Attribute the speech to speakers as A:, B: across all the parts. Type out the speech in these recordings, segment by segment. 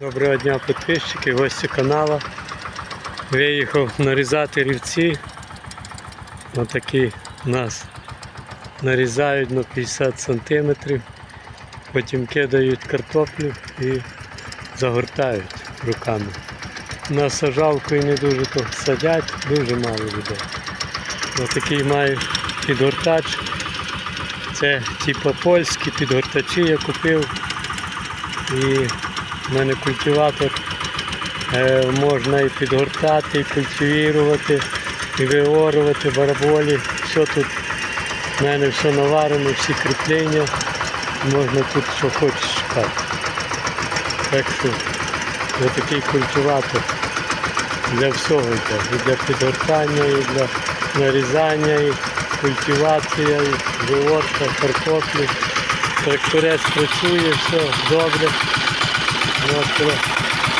A: Доброго дня підписчики, гості каналу. Виїхав нарізати рівці. Отакі нас нарізають на 50 см, потім кидають картоплю і загортають руками. На сажалкою не дуже то садять, дуже мало людей. Отакий маю підгортач. Це типу польські підгортачі я купив. І в мене культиватор е, можна і підгортати, і культивірувати, і виорувати бараболі. Все тут в мене все наварено, всі кріплення. Можна тут що хочеш шукати. Так що ось такий культиватор для всього йде. І для підгортання, і для нарізання, і культивація, і виворка картоплі. Тракторець працює, все добре. От,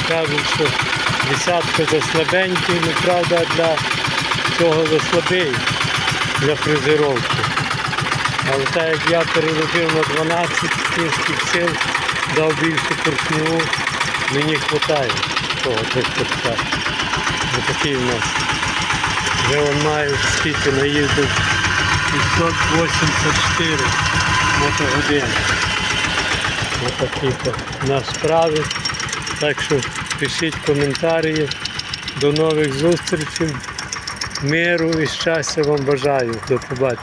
A: кажуть, що десятка заслабенький, ну правда для цього заслабий для фрезеровки. Але так як я переробив на 12 кінських сил, дав більшу поршневу, мені вистачає того тракторця. Ось такий в нас. Вже он маю скільки наїздив 584 мотогодин. Ось такі то в нас справи. Так що пишіть коментарі. До нових зустрічей. Миру і щастя вам бажаю. До побачення.